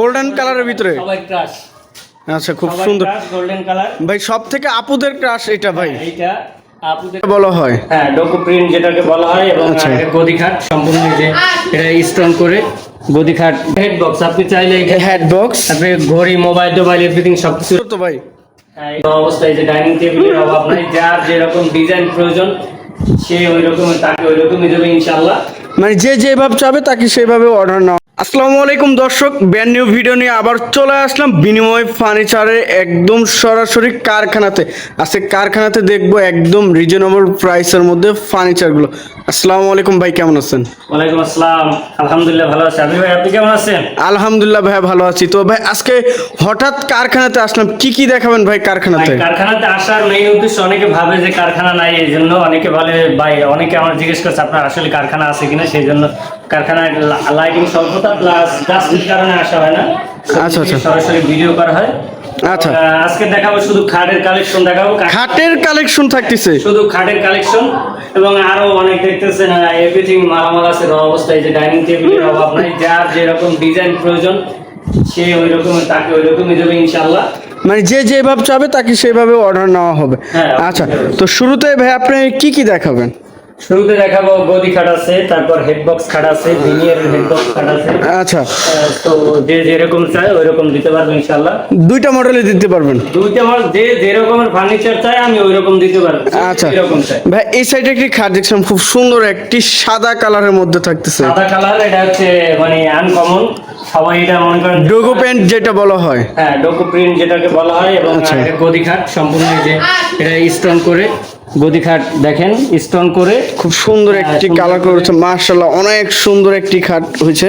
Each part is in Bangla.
গোল্ডেন কালারের ভিতরে? সবাই ক্রাশ আচ্ছা খুব সুন্দর। গোল্ডেন কালার ভাই সব থেকে আপুদের ক্রাশ এটা ভাই? এইটা আপুদের বলা হয়। হ্যাঁ ডোকো প্রিন্ট যেটাকে বলা হয় এবং আচ্ছা। এটা গদি খাট সম্পূর্ণ যে এটা স্টোন করে গদি খাট হেড বক্স আপনি চাইলে হেড বক্স আপনি ঘড়ি মোবাইল টোবাইল এভরিথিং সব কিছু তো ভাই। হ্যাঁ, এই অবস্থায় যে ডাইনিং টেবিলের অভাব নাই। যার যেরকম ডিজাইন প্রয়োজন সে ওই রকম তাকে ওই রকমই দেবে ইনশাল্লাহ মানে যে যেভাবে চাবে তাকে সেভাবে অর্ডার নাও আসসালামু আলাইকুম দর্শক ব্যান্ড নিউ ভিডিও নিয়ে আবার চলে আসলাম বিনিময় ফার্নিচারের একদম সরাসরি কারখানাতে। আজকে কারখানাতে দেখব একদম রিজনেবল প্রাইসের মধ্যে ফার্নিচারগুলো। আসসালামু আলাইকুম ভাই কেমন আছেন? ওয়ালাইকুম আসসালাম। আলহামদুলিল্লাহ ভালো আছি। আপনি ভাই আপনি কেমন আছেন? আলহামদুলিল্লাহ ভাই ভালো আছি। তো ভাই আজকে হঠাৎ কারখানাতে আসলাম কি কি দেখাবেন ভাই কারখানাতে? কারখানাতে আসার মেইন উদ্দেশ্য অনেকে ভাবে যে কারখানা নাই এই জন্য অনেকে বলে ভাই অনেকে আমার জিজ্ঞেস করছে আপনার আসলে কারখানা আছে কিনা? সেই জন্য কারখানায় লাইটিং স্বল্পতা প্লাস ডাস্টের কারণে আসা হয় না। আচ্ছা, আচ্ছা। সরাসরি ভিডিও করা হয়। আচ্ছা। আজকে দেখাবো শুধু খাটের কালেকশন দেখাবো খাটের কালেকশন থাকতেছে। শুধু খাটের কালেকশন এবং আরও অনেক দেখতেছেন এভরিথিং মালামাল আছে র অবস্থায় যে ডাইনিং টেবিলের অভাব নাই। যার যেরকম ডিজাইন প্রয়োজন সে ওই রকম তাকে ওই রকমই দেবে ইনশাল্লাহ মানে যে যেভাবে চাবে তাকে সেভাবে অর্ডার নেওয়া হবে। হ্যাঁ, আচ্ছা তো শুরুতে ভাই আপনি কি কি দেখাবেন? শুরুতে দেখাবো গদি খাট আছে তারপর হেডবক্স খাট আছে ভিনিয়ার হেডবক্স খাট আছে। আচ্ছা। তো যে যেরকম চায় ওই রকম দিতে পারব ইনশাল্লাহ দুইটা মডেলে দিতে পারবেন? দুইটা মাল যে যেরকমের ফার্নিচার চাই আমি ওই রকম দিতে পারব। আচ্ছা। এরকম চাই ভাই এই সাইডে একটি খাট দেখছিলাম খুব সুন্দর একটি সাদা কালারের মধ্যে থাকতেছে। সাদা কালার এটা হচ্ছে মানে আনকমন সবাই এটা মনে করেন ডোগো প্যান্ট যেটা বলা হয়। হ্যাঁ ডোকো প্রিন্ট যেটাকে বলা হয় এবং আচ্ছা। গদি খাট সম্পূর্ণ যে এটা স্টোন করে। গদি খাট দেখেন স্টোন করে। খুব সুন্দর হ্যাঁ, একটি কালার করে। করেছে মার্শাল্লাহ অনেক সুন্দর একটি খাট হয়েছে।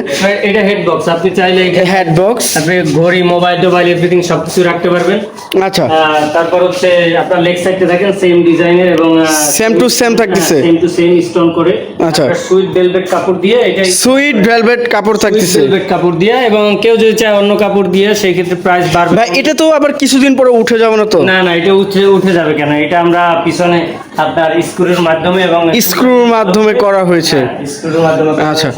এটা হেড বক্স আপনি চাইলে এটা হেড বক্স আপনি ঘড়ি মোবাইল টোবাইল এভরিথিং সবকিছু রাখতে পারবেন। আচ্ছা। তারপর হচ্ছে আপনার লেগ সাইডে দেখেন সেম ডিজাইনের এবং সেম টু সেম থাকতেছে। সেম টু সেম স্টোন করে। আচ্ছা। সুইট ভেলভেট কাপড় দিয়ে এটা সুইট ভেলভেট কাপড় থাকতেছে। ভেলভেট কাপড় দিয়ে এবং কেউ যদি চায় অন্য কাপড় দিয়ে সেই ক্ষেত্রে প্রাইস বাড়বে। ভাই এটা তো আবার কিছুদিন পরে উঠে যাবে না তো? না না এটা উঠে উঠে যাবে কেন? এটা আমরা পিছনে আপনার স্ক্রুর মাধ্যমে এবং স্ক্রুর মাধ্যমে করা হয়েছে। স্ক্রুর মাধ্যমে আচ্ছা।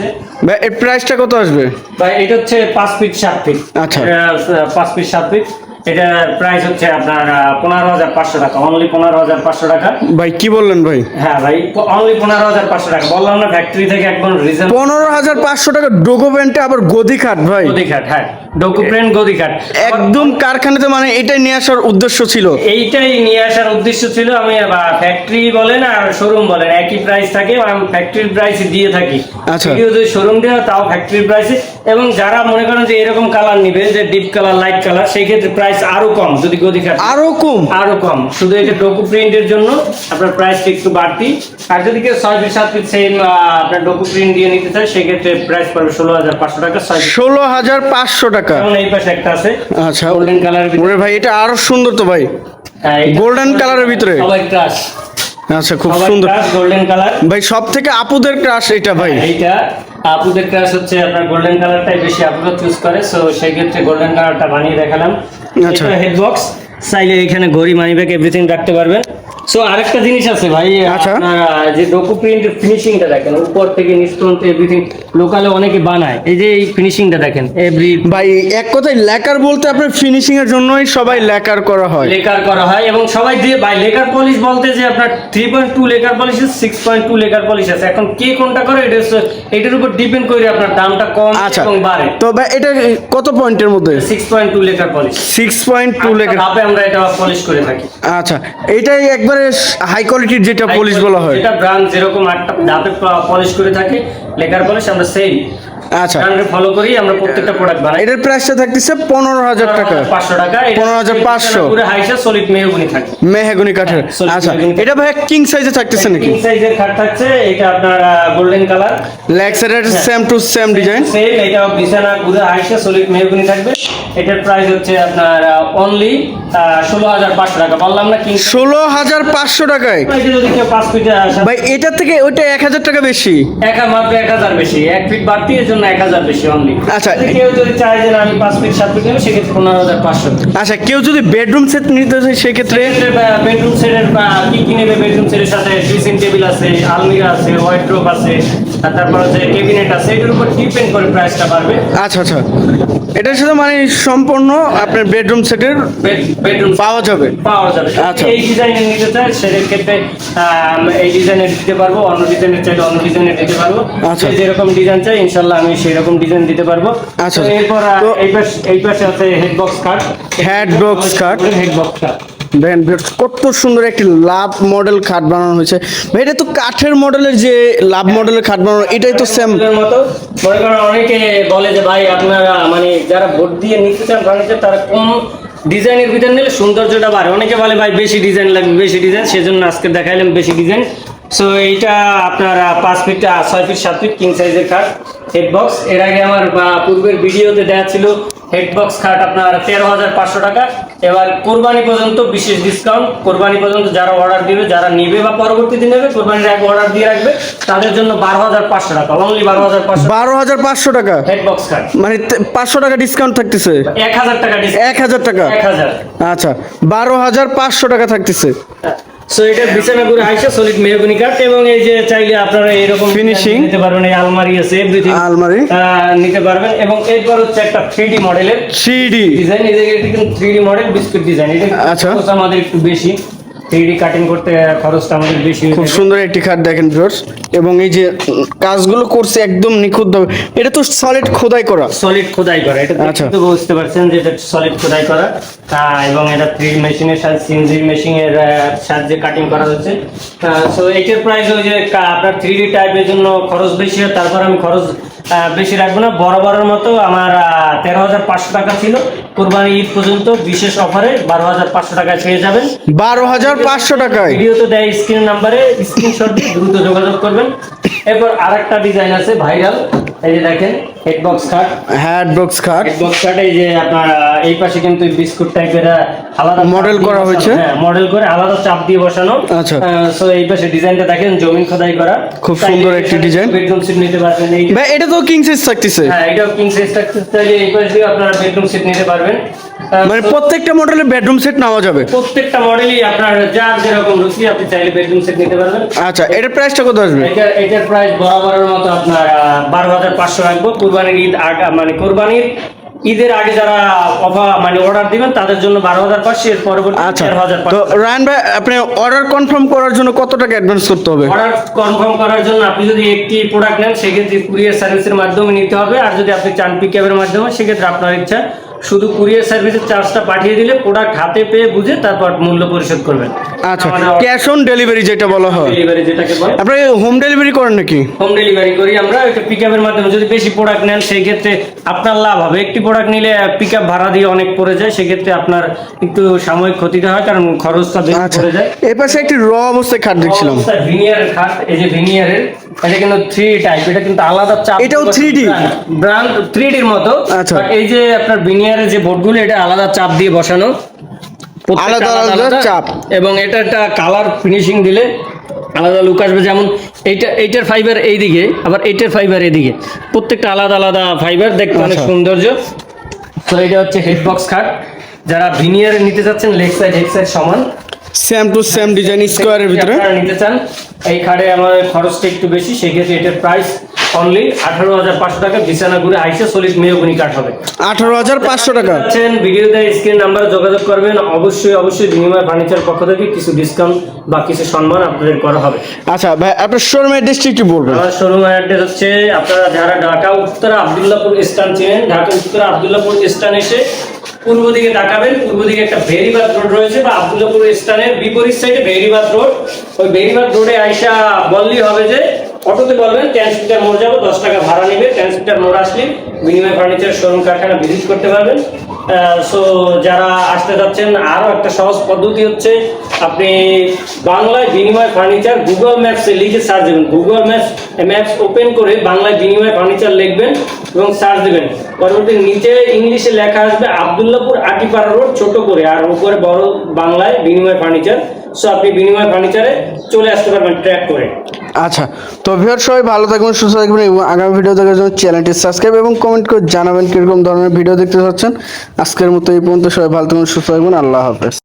ভাই এর প্রাইসটা কত আসবে? ভাই এটা হচ্ছে পাঁচ ফিট সাত ফিট আচ্ছা। এটা, আহ, পাঁচ ফিট সাত ফিট এটা প্রাইস হচ্ছে আপনার পনেরো হাজার পাঁচশো টাকা। অনলি পনেরো হাজার পাঁচশো টাকা। ভাই কি বললেন ভাই? হ্যাঁ ভাই অনলি পনেরো হাজার পাঁচশো টাকা। বললাম না ফ্যাক্টরি থেকে একদম রিজন পনেরো হাজার পাঁচশো টাকা ডোগো প্যান্টে আবার গদি খাট ভাই। গদি খাট হ্যাঁ। ডকু প্রিন্ট গদি কাঠ। একদম কারখানাতে মানে এটাই নিয়ে আসার উদ্দেশ্য ছিল। এইটাই নিয়ে আসার উদ্দেশ্য ছিল আমি ফ্যাক্টরি বলেন আর শোরুম বলেন একই প্রাইস থাকে আমি ফ্যাক্টরির প্রাইস দিয়ে থাকি। আচ্ছা। যদি শোরুম দেওয়া তাও ফ্যাক্টরির প্রাইসে এবং যারা মনে করেন যে এরকম কালার নিবে যে ডিপ কালার লাইট কালার সেই ক্ষেত্রে প্রাইস আরও কম যদি গদি কাঠ আরও কম? আরও কম। শুধু এটা ডকু প্রিন্টের জন্য আপনার প্রাইসটা একটু বাড়তি। আর যদি কেউ ছয় ফিট সাত ফিট সেম আপনার ডকু প্রিন্ট দিয়ে নিতে চায় সেক্ষেত্রে প্রাইস পড়বে ষোলো হাজার পাঁচশো টাকা ষোলো হাজার পাঁচশো টাকা। যেমন এই পাশে একটা আছে। আচ্ছা গোল্ডেন ওরে ভাই এটা আরও সুন্দর তো ভাই। golden colour-এর ভিতরে? সবাই ক্রাশ আচ্ছা খুব সুন্দর। গোল্ডেন কালার ভাই সব থেকে আপুদের ক্রাশ এটা ভাই। এইটা। আপুদের ক্রাশ হচ্ছে আপনার গোল্ডেন কালারটাই বেশি আপুরা চুজ করে সো সেই ক্ষেত্রে গোল্ডেন কালারটা বানিয়ে দেখালাম। আচ্ছা। হেড বক্স চাইলে এখানে ঘড়ি মানি ব্যাগ এভরিথিং রাখতে পারবেন। সো আরেকটা জিনিস আছে ভাই আচ্ছা। যে ডকু প্রিন্টের ফিনিশিংটা দেখেন উপর থেকে নিচ পর্যন্ত এভরিথিং লোকালে অনেকে বানায়। এই যে এই ফিনিশিংটা দেখেন এভরি ভাই এক কথায় লেকার বলতে আপনার ফিনিশিং এর জন্যই সবাই লেকার করা হয়। লেকার করা হয় এবং সবাই দিয়ে ভাই লেকার পলিশ বলতে যে আপনার three point two lacquer polish আছে six point two lacquer polish আছে। এখন কে কোনটা করে এটা এটার উপর ডিপেন্ড করে আপনার দামটা কম আচ্ছা এবং বাড়ে। তো ভাই এটা কত পয়েন্টের মধ্যে? Six point two lacquer polish six point two lacquer ধাপে আমরা এটা পলিশ করে থাকি। আচ্ছা এটাই একবারে হাই কোয়ালিটির যেটা পলিশ বলা হয়। এটা ব্র্যান্ড যেরকম আটটা ধাপে পলিশ করে থাকে। লেকার পলিশ আমরা সেম আচ্ছা। ব্র্যান্ডে ফলো করি আমরা প্রত্যেকটা প্রোডাক্ট বানাই। এটার প্রাইসটা থাকতেছে পনেরো হাজার টাকা। পাঁচশো টাকা। 15,500 পুরো হাইসা সলিড মেহগুনি থাকে মেহাগুনি কাঠের। হ্যাঁ, আচ্ছা এটা ভাই কিং সাইজে থাকতেছে নাকি? কিং সাইজের খাট থাকছে। এটা আপনার golden colour same to same design same এটা বিছানা সলিড মেহগুনি থাকবে। এটার প্রাইস হচ্ছে আপনার অনলি ষোলো হাজার পাঁচশো টাকা। বললাম না কিং ষোলো হাজার পাঁচশো টাকায়? এটা যদি কেউ পাঁচ ফিট ভাই এটার থেকে ওইটা এক হাজার টাকা বেশি। এক মাত্র এক হাজার বেশি। এক ফিট বাড়তি এর জন্য এক হাজার বেশি অনলি আচ্ছা। কেউ যদি চায় যে আমি পাঁচ ফিট সাত ফিট নেব সেক্ষেত্রে পনেরো হাজার পাঁচশো। আচ্ছা কেউ যদি বেডরুম সেট নিতে চায় সেক্ষেত্রে? বেডরুম সেটের কি কি নেবে বেডরুম সেটের সাথে? ড্রেসিং টেবিল আছে আলমিরা আছে ওয়াইড্রোপ আছে আর তারপর হচ্ছে ক্যাবিনেট আছে এটার উপর ডিপেন্ড করে প্রাইসটা বাড়বে। আচ্ছা আচ্ছা। এটার সাথে মানে সম্পূর্ণ আপনার বেডরুম সেটের বেডরুম পাওয়া যাবে? পাওয়া যাবে। আচ্ছা। এই ডিজাইনের নিতে চাই সেটার ক্ষেত্রে এই ডিজাইনের দিতে পারব অন্য ডিজাইনের চাইলে অন্য ডিজাইনের দিতে পারব। আচ্ছা। যেরকম ডিজাইন চাই ইনশাল্লাহ আমি সেই রকম ডিজাইন দিতে পারব। আচ্ছা। এরপর এই পাশে এই পাশে আছে head box cut Head box card। Head box cut দেখেন কত সুন্দর একটি লাভ মডেল খাট বানানো হয়েছে। ভাই এটা তো কাঠের মডেলের যে লাভ মডেলের খাট বানানো এটাই তো সেম মতো। মনে করেন অনেকে বলে যে ভাই আপনারা মানে যারা ভোট দিয়ে নিতে চান ফার্নিচার তারা কম ডিজাইনের ভিতরে নিলে সৌন্দর্যটা বাড়ে। অনেকে বলে ভাই বেশি ডিজাইন লাগবে বেশি ডিজাইন সেজন্য আজকে দেখাইলাম বেশি ডিজাইন সো এইটা আপনার পাঁচ ফিট ছয় ফিট সাত ফিট কিং সাইজের খাট হেড বক্স এর আগে আমার পূর্বের ভিডিওতে দেওয়া ছিল হেডবক্স খাট আপনার তেরো হাজার পাঁচশো টাকা। এবার কোরবানি পর্যন্ত বিশেষ ডিসকাউন্ট কোরবানি পর্যন্ত যারা অর্ডার দিবে যারা নেবে বা পরবর্তীতে নেবে কোরবানির আগে অর্ডার দিয়ে রাখবে তাদের জন্য বারো হাজার পাঁচশো টাকা। অনলি বারো হাজার পাঁচশো বারো হাজার পাঁচশো টাকা? হেডবক্স খাট মানে পাঁচশো টাকা ডিসকাউন্ট থাকতেছে? এক হাজার টাকা এক হাজার টাকা? এক হাজার। আচ্ছা বারো হাজার পাঁচশো টাকা থাকতেছে। সো এটা বিছানা করে আইসা সলিড মেহগনি কাঠ এবং এই যে চাইলে আপনারা এরকম ফিনিশিং নিতে পারবেন এই আলমারি আছে এভরিথিং আলমারি। নিতে পারবেন এবং এরপর হচ্ছে একটা থ্রি মডেলের থ্রি ডি ডিজাইন এই যে এটা কিন্তু থ্রি মডেল বিস্কুট ডিজাইন এটা আচ্ছা। আমাদের একটু বেশি। থ্রি কাটিং করতে খরচটা আমাদের বেশি খুব সুন্দর একটি খাট দেখেন ভিউয়ার্স এবং এই যে কাজগুলো করছে একদম নিখুঁতভাবে এটা তো সলিড খোদাই করা। সলিড খোদাই করা এটা আচ্ছা। তো বুঝতে পারছেন যে এটা সলিড খোদাই করা। এবং এটা থ্রি মেশিনের সাথে সিএনজি মেশিনের সাহায্যে কাটিং করা হচ্ছে। সো এটার প্রাইস ওই যে আপনার থ্রি ডি টাইপের জন্য খরচ বেশি হয় তারপর আমি খরচ বেশি রাখব না। বরাবরের মতো আমার তেরো হাজার পাঁচশো টাকা ছিল। কোরবানি ঈদ পর্যন্ত বিশেষ অফারে বারো হাজার পাঁচশো টাকায় পেয়ে যাবেন। বারো হাজার পাঁচশো টাকায়? ভিডিও তো দেয় স্ক্রিন নাম্বারে স্ক্রিনশট দিয়ে দ্রুত যোগাযোগ করবেন। এরপর আরেকটা ডিজাইন আছে ভাইরাল এই যে দেখেন হেড খাট হ্যাড বক্স খাট বক্স কাটে এই যে আপনার এই পাশে কিন্তু বিস্কুট টাইপের আলাদা Model করা। হয়েছে? হ্যাঁ মডেল করে আলাদা চাপ দিয়ে বসানো। আচ্ছা। সো এই পাশে ডিজাইনটা দেখেন জমিন খোদাই করা। খুব সুন্দর একটি ডিজাইন বেডরুম সিট নিতে পারবেন। ভাই এটা তো কিং সাইজ থাকতেছে। হ্যাঁ এটাও কিং সাইজ থাকতে তাহলে এই পাশে আপনারা বেডরুম সিট নিতে পারবেন। মানে প্রত্যেকটা মডেলের বেডরুম সেট নেওয়া যাবে। প্রত্যেকটা মডেলই আপনার যার যেরকম রুচি আপনি চাইলে বেডরুম সেট নিতে পারবেন। আচ্ছা এটার প্রাইসটা কত আসবে? এটার এটার প্রাইস বরাবরের মতো আপনার বারো হাজার পাঁচশো রাখব। কোরবানির ঈদ আগে মানে কোরবানির ঈদের আগে যারা অফার মানে অর্ডার দিবেন তাদের জন্য বারো হাজার পাঁচশো এর পরবর্তী আচ্ছা তেরো হাজার তো রায়ন ভাই আপনি অর্ডার কনফার্ম করার জন্য কত টাকা অ্যাডভান্স করতে হবে? অর্ডার কনফার্ম করার জন্য আপনি যদি একটি প্রোডাক্ট নেন সেক্ষেত্রে কুরিয়ার সার্ভিসের মাধ্যমে নিতে হবে। আর যদি আপনি চান পিকআপের মাধ্যমে সেক্ষেত্রে আপনার ইচ্ছা শুধু কুরিয়ার সার্ভিসের চার্জটা পাঠিয়ে দিলে প্রোডাক্ট হাতে পেয়ে বুঝে তারপর মূল্য পরিশোধ করবেন। আচ্ছা ক্যাশ অন ডেলিভারি যেটা বলা হয়। ডেলিভারি যেটাকে বলে। আপনি হোম ডেলিভারি করেন নাকি? হোম ডেলিভারি করি আমরা এটা পিকআপের মাধ্যমে যদি বেশি প্রোডাক্ট নেন সেই ক্ষেত্রে আপনার লাভ হবে। একটি প্রোডাক্ট নিলে পিকআপ ভাড়া দিয়ে অনেক পড়ে যায় সেক্ষেত্রে আপনার একটু সাময়িক ক্ষতিটা হয় কারণ খরচটা বেশি আচ্ছা পড়ে যায়। এই পাশে একটি র অবস্থায় খাট দেখছিলাম। ভিনিয়ারের খাট এই যে ভিনিয়ারের এটা কিন্তু থ্রি টাইপ এটা কিন্তু আলাদা চাপ এটাও 3D? ব্র্যান্ড থ্রি ডির মতো আচ্ছা। এই যে আপনার ভিনিয়ারের যে বোর্ডগুলো এটা আলাদা চাপ দিয়ে বসানো আলাদা আলাদা চাপ। এবং এটা একটা কালার ফিনিশিং দিলে আলাদা লুক আসবে যেমন এইটা এইটার ফাইবার এইদিকে আবার এইটার ফাইবার এদিকে প্রত্যেকটা আলাদা আলাদা ফাইবার দেখতে অনেক আচ্ছা। সৌন্দর্য তো এটা হচ্ছে হেড বক্স খাট যারা ভিনিয়ারে নিতে চাচ্ছেন লেগ সাইড হেড সাইড সমান সেম টু সেম ডিজাইন স্কোয়ারের ভিতরে। নিতে চান এই খাটে আমার খরচটা একটু বেশি সেক্ষেত্রে এটার প্রাইস অনলি আঠারো হাজার পাঁচশো টাকা বিছানা ঘুরে আইসে সলিড মেহগুনি কাঠ হবে। আঠারো হাজার পাঁচশো টাকা। আছেন ভিডিওতে স্ক্রিন নাম্বারে যোগাযোগ করবেন অবশ্যই অবশ্যই বিনিময় ফার্নিচার পক্ষ থেকে কিছু ডিসকাউন্ট বা কিছু সম্মান আপনাদের করা হবে। আচ্ছা ভাই আপনার শোরুমের ডিস্ট্রিক্টটি বলবেন। আমার শোরুম অ্যাড্রেস হচ্ছে আপনারা যারা ঢাকা উত্তরা আবদুল্লাপুর স্টান চিনেন ঢাকা উত্তরা আবদুল্লাপুর স্টান এসে পূর্ব দিকে তাকাবেন, পূর্ব দিকে একটা ভেরিবাদ রোড রয়েছে বা আবদুল্লাপুর স্টানের বিপরীত সাইডে ভেরিবাদ রোড। ওই ভেরিবাদ রোডে আইসা বললেই হবে যে অটোতে বলবেন ট্রান্সমিটার মোড় যাব, দশ টাকা ভাড়া নেবে ট্রান্সমিটার মোড় আসলে বিনিময় ফার্নিচার শোরুম কারখানা ভিজিট করতে পারবেন। সো যারা আসতে যাচ্ছেন, আরও একটা সহজ পদ্ধতি হচ্ছে, আপনি বাংলায় বিনিময় ফার্নিচার গুগল ম্যাপসে লিখে সার্চ দেবেন। গুগল ম্যাপস ম্যাপস ওপেন করে বাংলায় বিনিময় ফার্নিচার লিখবেন। এবং সার্চ দেবেন। পরবর্তী নিচে ইংলিশে লেখা আসবে আবদুল্লাপুর আটিপাড়া রোড ছোট করে, আর উপরে বড় বাংলায় বিনিময় ফার্নিচার সো আপনি বিনিময় ফার্নিচারে চলে আসতে পারবেন ট্র্যাক করে। আচ্ছা তো ভিউয়ার সবাই ভালো থাকবেন, সুস্থ থাকবেন এবং আগামী ভিডিও দেখার জন্য চ্যানেলটি সাবস্ক্রাইব এবং কমেন্ট করে জানাবেন কীরকম ধরনের ভিডিও দেখতে চাচ্ছেন। আজকের মতো এই পর্যন্ত সবাই ভালো থাকবেন, সুস্থ থাকবেন, আল্লাহ হাফেজ।